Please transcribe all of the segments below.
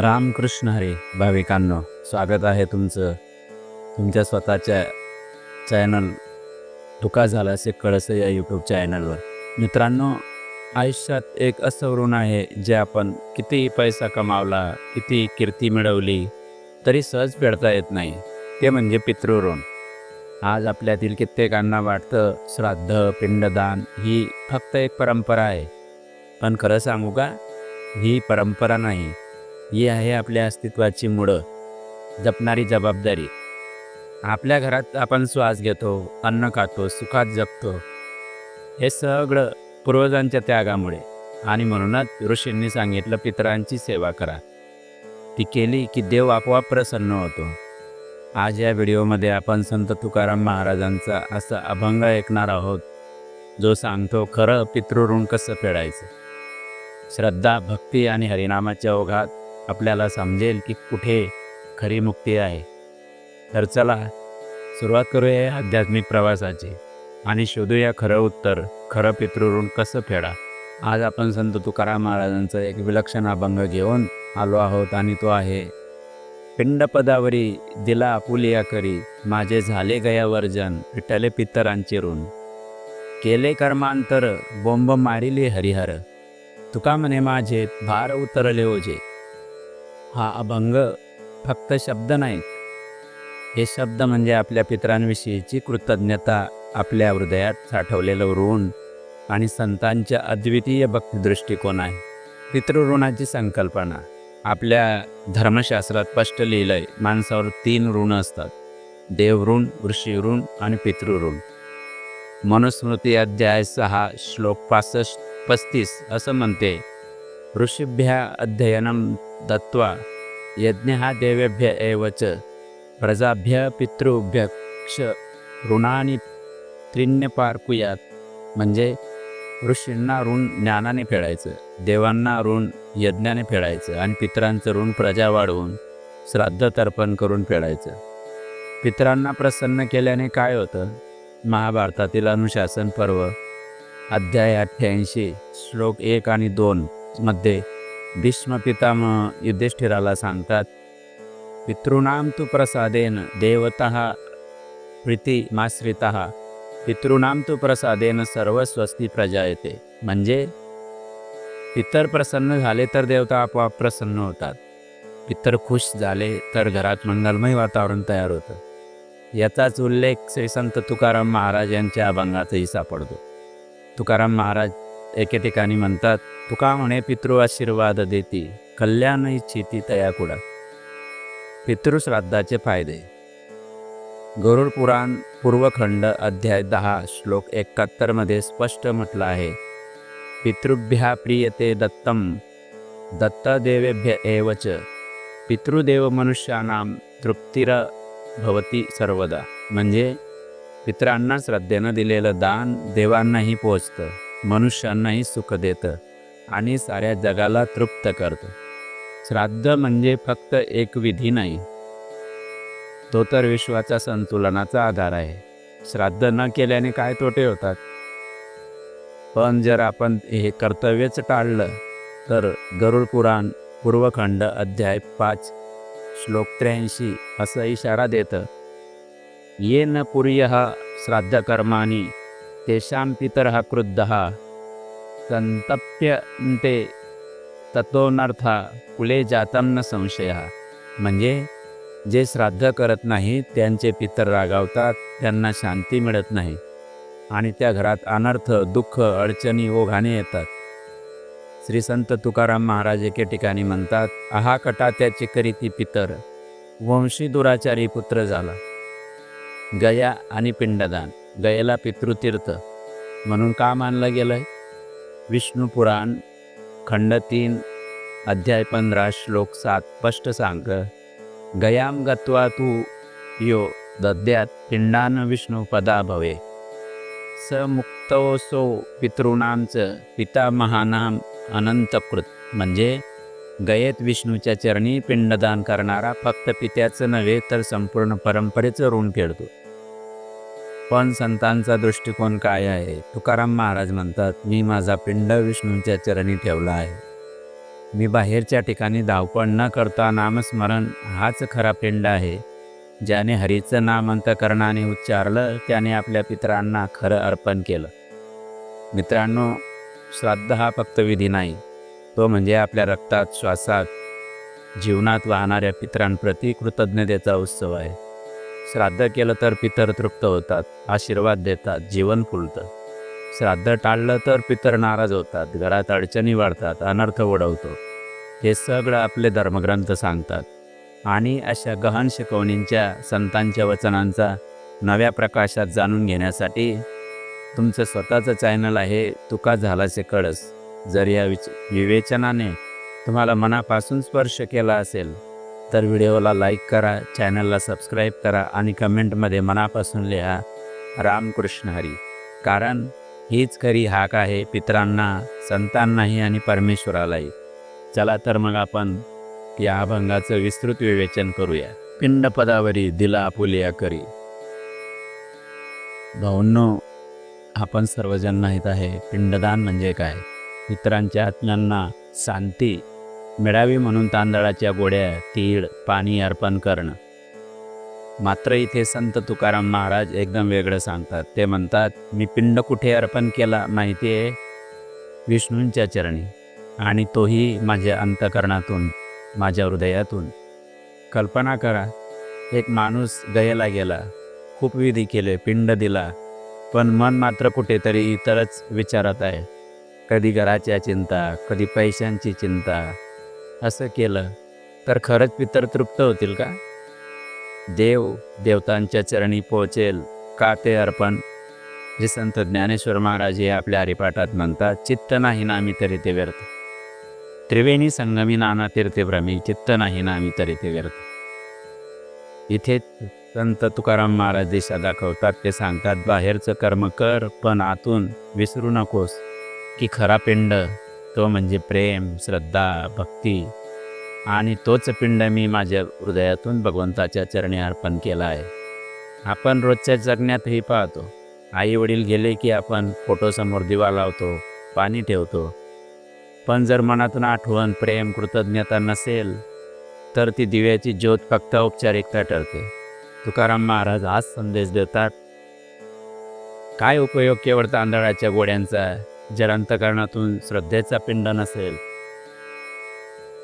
रामकृष्ण हरे भाविकांनो स्वागत आहे तुमचं. तुमच्या स्वतःच्या चॅनल तुका झाला असे कळस या यूट्यूब चॅनलवर मित्रांनो आयुष्यात एक असं ऋण आहे जे आपण कितीही पैसा कमावला किती कीर्ती मिळवली तरी सहज फेडता येत नाही. ते म्हणजे पितृऋण आज आपल्यातील कित्येकांना वाटतं श्राद्ध पिंडदान ही फक्त एक परंपरा आहे. पण खरं सांगू का? ही परंपरा नाही. ही आहे आपल्या अस्तित्वाची मुळं. जपणारी जबाबदारी. आपल्या घरात आपण श्वास घेतो अन्न खातो सुखात जगतो. हे सगळं पूर्वजांच्या त्यागामुळे. आणि म्हणूनच ऋषींनी सांगितलं पितरांची सेवा करा. ती केली की देव आपोआप प्रसन्न होतो. आज या व्हिडिओमध्ये आपण संत तुकाराम महाराजांचा असा अभंग ऐकणार आहोत जो सांगतो खरं पितृऋण कसं फेडायचं? श्रद्धा भक्ती आणि हरिनामाच्या ओघात आपल्याला समजेल की कुठे खरी मुक्ती आहे. तर चला सुरुवात करूया या आध्यात्मिक प्रवासाची. आणि शोधूया खरं उत्तर खरं पितृऋण कसं फेडा. आज आपण संत तुकाराम महाराजांचा एक विलक्षण अभंग घेऊन आलो आहोत आणि तो आहे पिंडपदावरी दिला आपुलिया करी माझे झाले गया वर्जन विठ्ठले पितरांचे ऋण. केले कर्मांतर बोंब मारिले हरिहर. तुका म्हणे माझे भार उतरले ओझे. हा अभंग फक्त शब्द नाही. हे शब्द म्हणजे आपल्या पितरांविषयीची कृतज्ञता आपल्या हृदयात साठवलेलं ऋण आणि संतांच्या अद्वितीय भक्ती दृष्टिकोन आहे. पितृऋणाची संकल्पना. आपल्या धर्मशास्त्रात स्पष्ट लिहिलं आहे माणसावर तीन ऋण असतात. देवऋण ऋषीऋण आणि पितृऋण. मनुस्मृती अध्याय सहा श्लोक पासष्ट पस्तीस असं म्हणते ऋषिभ्या अध्ययनं दत्वा यज्ञ देवेभ्य एवच प्रजाभ्य पितृभ्य क्ष ऋणानी त्रिण्यपार्कुयात। म्हणजे ऋषींना ऋण ज्ञानाने फेडायचं देवांना ऋण यज्ञाने फेडायचं आणि पितरांचं ऋण प्रजा वाढवून श्राद्ध तर्पण करून फेडायचं। पितरांना प्रसन्न केल्याने काय होतं? महाभारतातील अनुशासन पर्व अध्याय अठ्ठ्याऐंशी श्लोक एक आणि दोन मध्ये भीष्म पितामह युधिष्ठिराला सांगतात पितॄणाम तु प्रसादेन देवत प्रीतिमाश्रित पितॄणाम तु प्रसादेन सर्व स्वस्ती प्रजा येते म्हणजे पितर प्रसन्न झाले तर देवता आपोआप प्रसन्न होतात. पितर खुश झाले तर घरात मंगलमय वातावरण तयार होतं. याचाच उल्लेख श्री संत तुकाराम महाराज यांच्या अभंगातही सापडतो. तुकाराम महाराज एके ठिकाणी म्हणतात तुका म्हणे पितृ आशीर्वाद देती कल्याण इच्छिती तयाकुडा पितृश्राद्धाचे फायदे. गरुड पुराण पूर्वखंड अध्याय दहा श्लोक एकाहत्तरमध्ये स्पष्ट म्हटलं आहे पितृभ्या प्रियते दत्तम दत्तदेवेभ्य एवच पितृदेव मनुष्यानां तृप्तिर भवती सर्वदा. म्हणजे पित्रांना श्रद्धेनं दिलेलं दान देवांनाही पोचतं. मनुष्यांनाही सुख देतं आणि साऱ्या जगाला तृप्त करतं. श्राद्ध म्हणजे फक्त एक विधी नाही. तो तर विश्वाच्या संतुलनाचा आधार आहे. श्राद्ध न केल्याने काय तोटे होतात? पण जर आपण हे कर्तव्यच टाळलं तर गरुड पुराण पूर्वखंड अध्याय पाच श्लोक त्र्याऐंशी असं इशारा देतं. ये न पुर्य श्राद्धकर्माणी तेषां पितरः क्रुद्धः। सन्तप्यन्ते तत्वनर्था कुले जातं न संशय। म्हणजे जे श्राद्ध करत नाही त्यांचे पितर रागावतात त्यांना शांती मिळत नाही आणि त्या घरात अनर्थ दुःख अडचणी ओघाने येतात. श्री संत तुकाराम महाराज एके ठिकाणी म्हणतात आहा कटा त्याचे करीती पितर. वंशी दुराचारी पुत्र झाला. गया आणि पिंडदान. गयेला पितृतीर्थ म्हणून का मानलं गेलं आहे विष्णू पुराण खंड तीन अध्याय पंधरा श्लोक सात स्पष्ट सांग गयाम गत्वा तू यो दद्यात पिंडान विष्णू पदा भवे। स मुक्तोसो पितृणामचं पितामहानाम अनंतकृत। म्हणजे गयेत विष्णूच्या चरणी पिंडदान करणारा फक्त पित्याचं नव्हे तर संपूर्ण परंपरेचं ऋण फेडतो। पण संतांचा दृष्टिकोन काय आहे? तुकाराम महाराज म्हणतात मी माझा पिंड विष्णूंच्या चरणी ठेवला आहे. मी बाहेरच्या ठिकाणी धावपळ न करता नामस्मरण हाच खरा पिंड आहे. ज्याने हरीचं नाम अंतकरणाने उच्चारलं त्याने आपल्या पितरांना खरं अर्पण केलं. मित्रांनो श्राद्ध हा फक्त विधी नाही. तो म्हणजे आपल्या रक्तात श्वासात जीवनात वाहणाऱ्या पित्रांप्रती कृतज्ञतेचा उत्सव आहे. श्राद्ध केलं तर पितर तृप्त होतात आशीर्वाद देतात जीवन फुलतं. श्राद्ध टाळलं तर पितर नाराज होतात घरात अडचणी वाढतात अनर्थ ओढवतो. हे सगळं आपले धर्मग्रंथ सांगतात. आणि अशा गहन शिकवणींच्या संतांच्या वचनांचा नव्या प्रकाशात जाणून घेण्यासाठी तुमचं स्वतःचं चॅनल आहे तुका झालासे कळस. जर या विच विवेचनाने तुम्हाला मनापासून स्पर्श केला असेल तर व्हिडिओला लाईक करा चॅनलला सबस्क्राईब करा आणि कमेंटमध्ये मनापासून लिहा रामकृष्ण हरी. कारण हीच खरी हाक आहे पितरांना संतांनाही आणि परमेश्वरालाही. चला तर मग आपण या अभंगाचं विस्तृत विवेचन करूया. पिंडपदावरी दिला आपुलिया करी. भाऊंनो आपण सर्वजण माहीत आहे पिंडदान म्हणजे काय? मित्रांच्या आत्म्यांना शांती मिळावी म्हणून तांदळाच्या गोड्या तीळ पाणी अर्पण करणं. मात्र इथे संत तुकाराम महाराज एकदम वेगळं सांगतात. ते म्हणतात मी पिंड कुठे अर्पण केला माहिती आहे विष्णूंच्या चरणी. आणि तोही माझ्या अंतकरणातून माझ्या हृदयातून. कल्पना करा एक माणूस गयला गेला. खूप विधी केले पिंड दिला. पण मन मात्र कुठेतरी इतरच विचारत आहे. कधी घराच्या चिंता कधी पैशांची चिंता. असं केलं तर खरंच पितर तृप्त होतील का? देव देवतांच्या चरणी पोहोचेल का ते अर्पण? जे संत ज्ञानेश्वर महाराज हे आपल्या हरिपाठात म्हणतात चित्त नाही नामी तरी ते व्यर्थ. त्रिवेणी संगमी नाना तीर्थे भ्रमी चित्त नाही नामी तरी ते व्यर्थ. इथे संत तुकाराम महाराज दिशा दाखवतात ते सांगतात बाहेरचं कर्म कर पण आतून विसरू नकोस की खरा पिंड तो म्हणजे प्रेम श्रद्धा भक्ती आणि तोच पिंड मी माझ्या हृदयातून भगवंताच्या चरणी अर्पण केला आहे. आपण रोजच्या जगण्यातही पाहतो. आई वडील गेले की आपण फोटोसमोर दिवा लावतो पाणी ठेवतो. पण जर मनातून आठवण प्रेम कृतज्ञता नसेल तर ती दिव्याची ज्योत फक्त औपचारिकता ठरते. तुकाराम महाराज हाच संदेश देतात काय उपयोग केवळ तांदळाच्या गोड्यांचा जर अंतकरणातून श्रद्धेचा पिंड नसेल.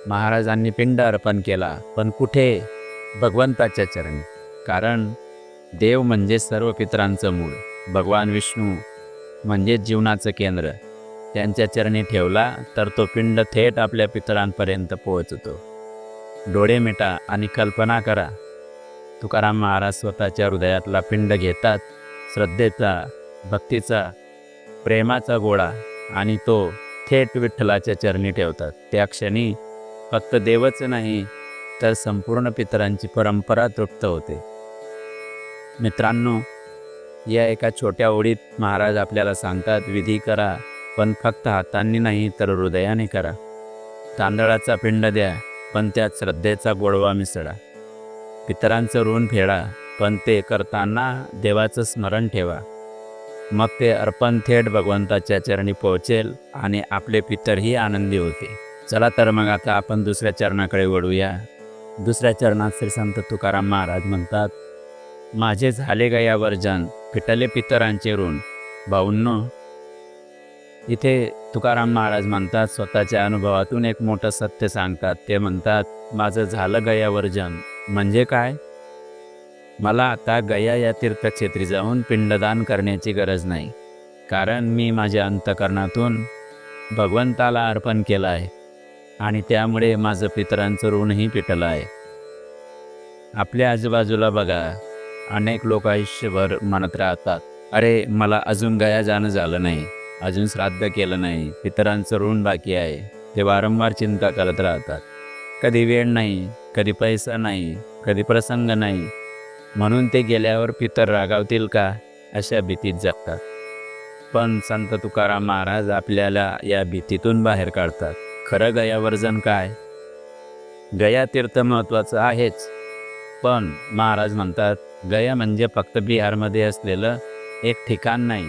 महाराजांनी पिंड अर्पण केला पण कुठे? भगवंताच्या चरणी. कारण देव म्हणजे सर्व पितरांचं मूळ. भगवान विष्णू म्हणजे जीवनाचं केंद्र. त्यांच्या चरणी ठेवला तर तो पिंड थेट आपल्या पितरांपर्यंत पोहोचतो. डोळे मिटा आणि कल्पना करा. तुकाराम महाराज स्वतःच्या हृदयातला पिंड घेतात. श्रद्धेचा भक्तीचा प्रेमाचा गोळा आणि तो थेट विठ्ठलाच्या चरणी ठेवतात. त्या क्षणी फक्त देवच नाही तर संपूर्ण पितरांची परंपरा तृप्त होते. मित्रांनो या एका छोट्या ओळीत महाराज आपल्याला सांगतात विधी करा पण फक्त हातांनी नाही तर हृदयाने करा. तांदळाचा पिंड द्या पण त्यात श्रद्धेचा गोडवा मिसळा. पितरांचं ऋण फेडा पण ते करताना देवाचं स्मरण ठेवा. मग ते अर्पण थेट भगवंताच्या चरणी पोहोचेल आणि आपले पितरही आनंदी होते चला तर मग आता आपण दुसऱ्या चरणाकडे वळूया. दुसऱ्या चरणात श्री संत तुकाराम महाराज म्हणतात माझे झाले गया वर्जन? फिटले पितरांचे ऋण. भाऊंनो इथे तुकाराम महाराज म्हणतात स्वतःच्या अनुभवातून एक मोठं सत्य सांगतात. ते म्हणतात माझं झालं गया वर्जन? म्हणजे काय? मला आता गया या तीर्थक्षेत्री जाऊन पिंडदान करण्याची गरज नाही. कारण मी माझ्या अंतकरणातून भगवंताला अर्पण केलं आहे आणि त्यामुळे माझं पितरांचं ऋणही पिटलं आहे. आपल्या आजूबाजूला बघा अनेक लोक आयुष्यभर म्हणत राहतात अरे मला अजून गया जाणं झालं नाही अजून श्राद्ध केलं नाही पितरांचं ऋण बाकी आहे. ते वारंवार चिंता करत राहतात. कधी वेळ नाही कधी पैसा नाही कधी प्रसंग नाही म्हणून ते गेल्यावर पितर रागावतील का? अशा भीतीत जगतात. पण संत तुकाराम महाराज आपल्याला या भीतीतून बाहेर काढतात. खरं गयावर्जन काय? गया तीर्थ महत्त्वाचं आहेच. पण महाराज म्हणतात गया म्हणजे फक्त बिहारमध्ये असलेलं एक ठिकाण नाही.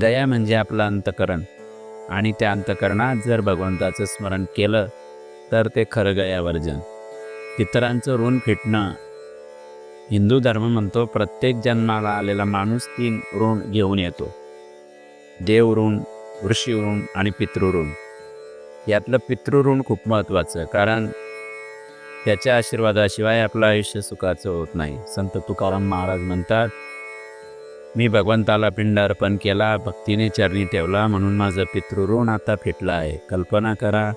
गया म्हणजे आपलं अंतकरण. आणि त्या अंतकरणात जर भगवंताचं स्मरण केलं तर ते खरं गयावर्जन पितरांचं ऋण फिटणं हिंदू धर्म म्हणतो प्रत्येक जन्माला आलेला माणूस तीन ऋण घेऊन येतो. देव ऋण ऋषी ऋण आणि पितृऋण यातलं पितृऋण खूप महत्त्वाचं कारण त्याच्या आशीर्वादाशिवाय आपलं आयुष्य सुखाचं होत नाही. संत तुकाराम महाराज म्हणतात मी भगवंताला पिंड अर्पण केला भक्तीने चरणी ठेवला म्हणून माझं पितृऋण आता फिटलं आहे. कल्पना करा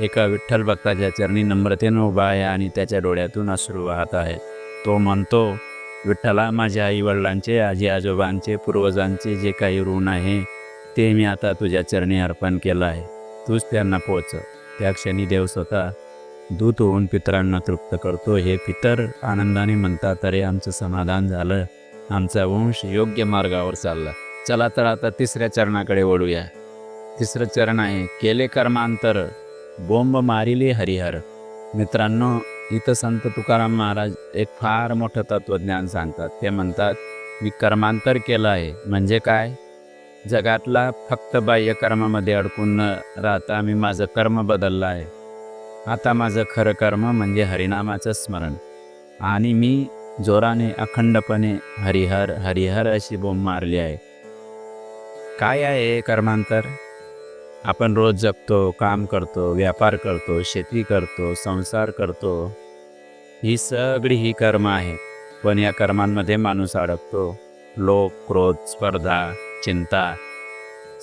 एका विठ्ठल भक्ताच्या चरणी नम्रतेनं उभा आहे आणि त्याच्या डोळ्यातून अश्रू वाहत आहेत. तो म्हणतो विठ्ठला माझ्या आईवडिलांचे आजी आजोबांचे पूर्वजांचे जे काही ऋण आहे ते मी आता तुझ्या चरणी अर्पण केलं आहे. तूच त्यांना पोचव त्या क्षणी देव स्वतः दूत होऊन पितरांना तृप्त करतो. हे पितर आनंदाने म्हणतात अरे आमचं समाधान झालं. आमचा वंश योग्य मार्गावर चालला. चला तर आता तिसऱ्या चरणाकडे वळूया. तिसरं चरण आहे केले कर्मांतर. बोंब मारिले हरिहर. मित्रांनो इथं संत तुकाराम महाराज एक फार मोठं तत्त्वज्ञान सांगतात. ते म्हणतात मी कर्मांतर केलं आहे. म्हणजे काय? जगातला फक्त बाह्य कर्मामध्ये अडकून न राहता मी माझं कर्म बदललं आहे. आता माझं खरं कर्म म्हणजे हरिनामाचं स्मरण. आणि मी जोराने अखंडपणे हरिहर हरिहर अशी बोंब मारली आहे. काय आहे कर्मांतर? आपण रोज जगतो काम करतो व्यापार करतो शेती करतो संसार करतो. ही सगळी ही कर्म आहेत. पण या कर्मांमध्ये माणूस अडकतो. लोक क्रोध स्पर्धा चिंता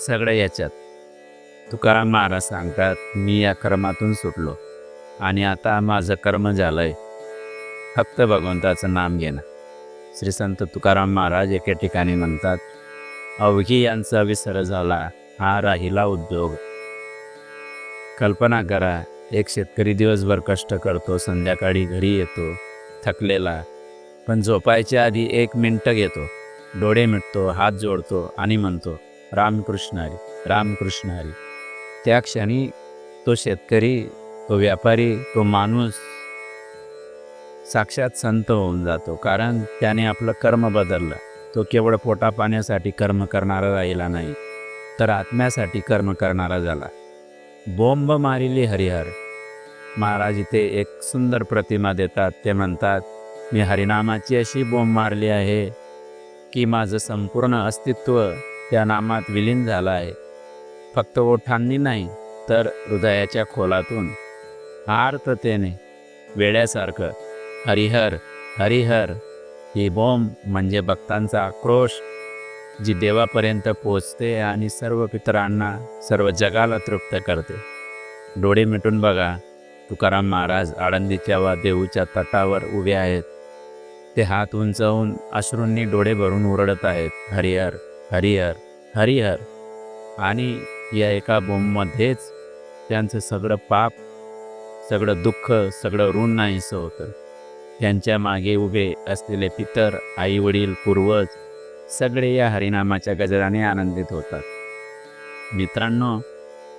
सगळं याच्यात. तुकाराम महाराज सांगतात मी या कर्मातून सुटलो आणि आता माझं कर्म झालंय. फक्त भगवंताचं नाम घेणं. श्री संत तुकाराम महाराज एके ठिकाणी म्हणतात अवघी यांचा विसर झाला हा राहिला उद्योग. कल्पना करा एक शेतकरी दिवसभर कष्ट करतो संध्याकाळी घरी येतो थकलेला पण झोपायच्या आधी एक मिनटं घेतो. डोळे मिटतो हात जोडतो आणि म्हणतो रामकृष्ण हरी रामकृष्ण हरी. त्या क्षणी तो शेतकरी तो व्यापारी तो माणूस साक्षात संत होऊन जातो कारण त्याने आपलं कर्म बदललं. तो केवळ पोटा पाण्यासाठी कर्म करणारा राहिला नाही. तर आत्म्यासाठी कर्म करणारा झाला. बोंब मारिली हरिहर. महाराज इथे एक सुंदर प्रतिमा देतात. ते म्हणतात मी हरिनामाची अशी बोंब मारली आहे की माझं संपूर्ण अस्तित्व त्या नामात विलीन झालं आहे. फक्त ओठांनी नाही तर हृदयाच्या खोलातून आर्ततेने वेड्यासारखं हरिहर हरिहर ही बॉम्ब म्हणजे भक्तांचा आक्रोश जी देवापर्यंत पोचते आणि सर्व पितरांना सर्व जगाला तृप्त करते. डोळे मिटून बघा तुकाराम महाराज आळंदीच्या वा देऊच्या तटावर उभे आहेत. ते हात उंचावून अश्रूंनी डोळे भरून उरडत आहेत. हरिहर हरिहर हरिहर. आणि या एका बोंबमध्येच त्यांचं सगळं पाप सगळं दुःख सगळं ऋण नाहीसं होतं. त्यांच्या मागे उभे असलेले पितर आईवडील पूर्वज सगळे या हरिनामाच्या गजराने आनंदित होतात. मित्रांनो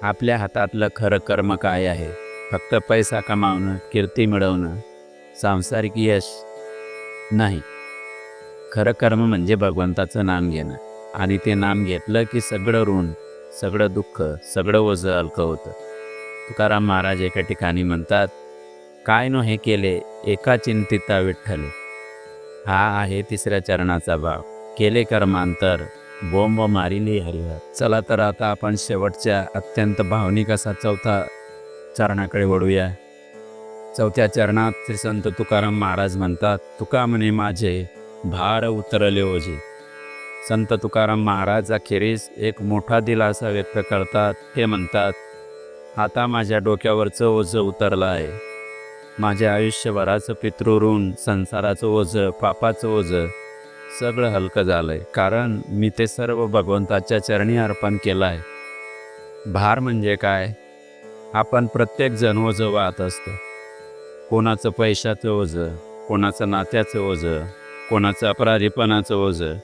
आपल्या हातातलं खरं कर्म काय आहे? फक्त पैसा कमावणं कीर्ती मिळवणं सांसारिक यश नाही. खरं कर्म म्हणजे भगवंताचं नाम घेणं. आणि ते नाम घेतलं की सगळं ऋण सगळं दुःख सगळं ओझं हलकं होतं. तुकाराम महाराज एका ठिकाणी म्हणतात काय नो हे केले एका चिंतिता विठ्ठले. हा आहे तिसऱ्या चरणाचा भाव केले कर्मांतर. बोंब मारिली हरिहर. चला तर आता आपण शेवटच्या अत्यंत भावनिक असा चौथा चरणाकडे वळूया. चौथ्या चरणात श्री संत तुकाराम महाराज म्हणतात तुका म्हणे माझे भार उतरले ओझे. संत तुकाराम महाराज अखेरीस एक मोठा दिलासा व्यक्त करतात. ते म्हणतात आता माझ्या डोक्यावरचं ओझं उतरलं आहे. माझ्या आयुष्यभराचं पितृऋण संसाराचं ओझं पापाचं ओझं सगळं हलकं झालं आहे कारण मी ते सर्व भगवंताच्या चरणी अर्पण केलं आहे भार म्हणजे काय? आपण प्रत्येकजण ओझं वाहत असतो. कोणाचं पैशाचं ओझं कोणाचं नात्याचं ओझं कोणाचं अपराधीपणाचं ओझं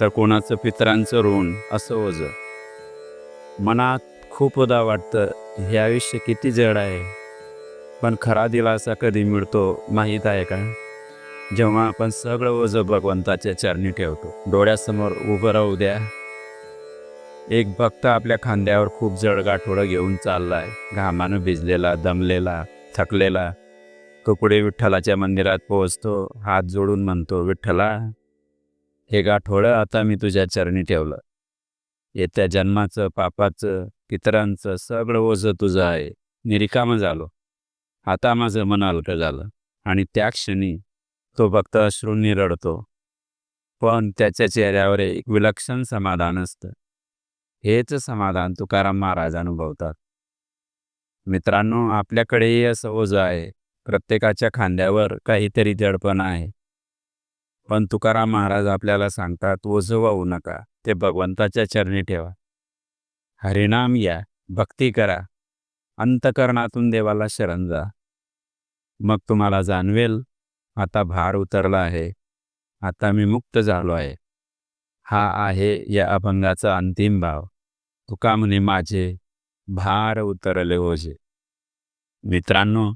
तर कोणाचं पितरांचं ऋण असं ओझं. मनात खूप उदा वाटतं हे आयुष्य किती जड आहे. पण खरा दिलासा कधी मिळतो माहीत आहे का? जेव्हा आपण सगळं ओझं भगवंताच्या चरणी ठेवतो डोळ्यासमोर उभं राहू द्या. एक भक्त आपल्या खांद्यावर खूप जड गाठोडं घेऊन चाललाय. घामानं भिजलेला दमलेला थकलेला. तो पुढे विठ्ठलाच्या मंदिरात पोहोचतो हात जोडून म्हणतो विठ्ठला हे गाठोडं आता मी तुझ्या चरणी ठेवलं. येत्या जन्माचं पापाचं पितरांचं सगळं ओझं तुझं आहे. निरिकामं झालो. आता माझं मन हलकं झालं. आणि त्या क्षणी तो भक्त अश्रूंनी रडतो. पण त्याच्या चेहऱ्यावर एक विलक्षण समाधान असतं. हेच समाधान तुकाराम महाराज अनुभवतात. मित्रांनो आपल्याकडेही असं ओझं आहे. प्रत्येकाच्या खांद्यावर काहीतरी जडपण आहे. पण तुकाराम महाराज आपल्याला सांगतात ओझं वाहू नका. ते भगवंताच्या चरणी ठेवा. हरिनाम या भक्ती करा. अंतकरणातून देवाला शरण जा. मग तुम्हाला जाणवेल आता भार उतरला आहे. आता मी मुक्त झालो आहे. हा आहे या अभंगाचा अंतिम भाव. तुका म्हणे माझे भार उतरले ओझे. मित्रांनो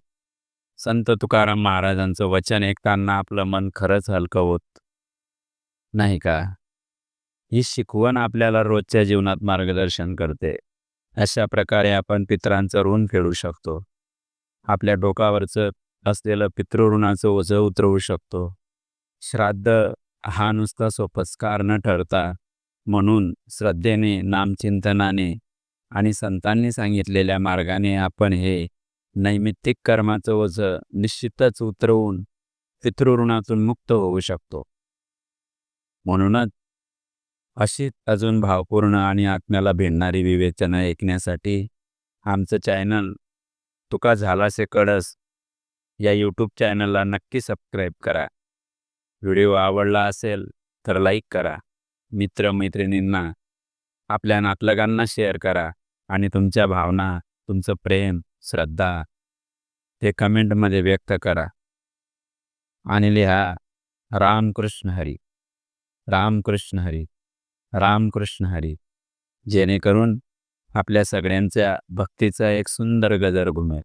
संत तुकाराम महाराजांचं वचन ऐकताना आपलं मन खरंच हलकं होत नाही का? ही शिकवण आपल्याला रोजच्या जीवनात मार्गदर्शन करते. अशा प्रकारे आपण पित्रांचं ऋण फेडू शकतो. आपल्या डोकावरचं असलेलं पितृऋणाचं ओझं उतरवू शकतो. श्राद्ध हा नुसता सोपस्कार न ठरता म्हणून श्रद्धेने नामचिंतनाने आणि संतांनी सांगितलेल्या मार्गाने आपण हे नैमित्तिक कर्माचं ओझं निश्चितच उतरवून पितृऋणातून मुक्त होऊ शकतो. म्हणूनच अशीच अजून भावपूर्ण आणि आत्म्याला भिडणारी विवेचनं ऐकण्यासाठी आमचं चॅनल तुका झालासे कळस या यूट्यूब चॅनलला नक्की सबस्क्राईब करा. व्हिडिओ आवडला असेल तर लाईक करा. मित्रमैत्रिणींना आपल्या नातलगांना शेअर करा आणि तुमच्या भावना तुमचं प्रेम श्रद्धा ते कमेंटमध्ये व्यक्त करा. आणि लिहा रामकृष्ण हरी रामकृष्ण हरी रामकृष्ण हरी. जेणेकरून आपल्या सगळ्यांच्या भक्तीचा एक सुंदर गजर घुमेल.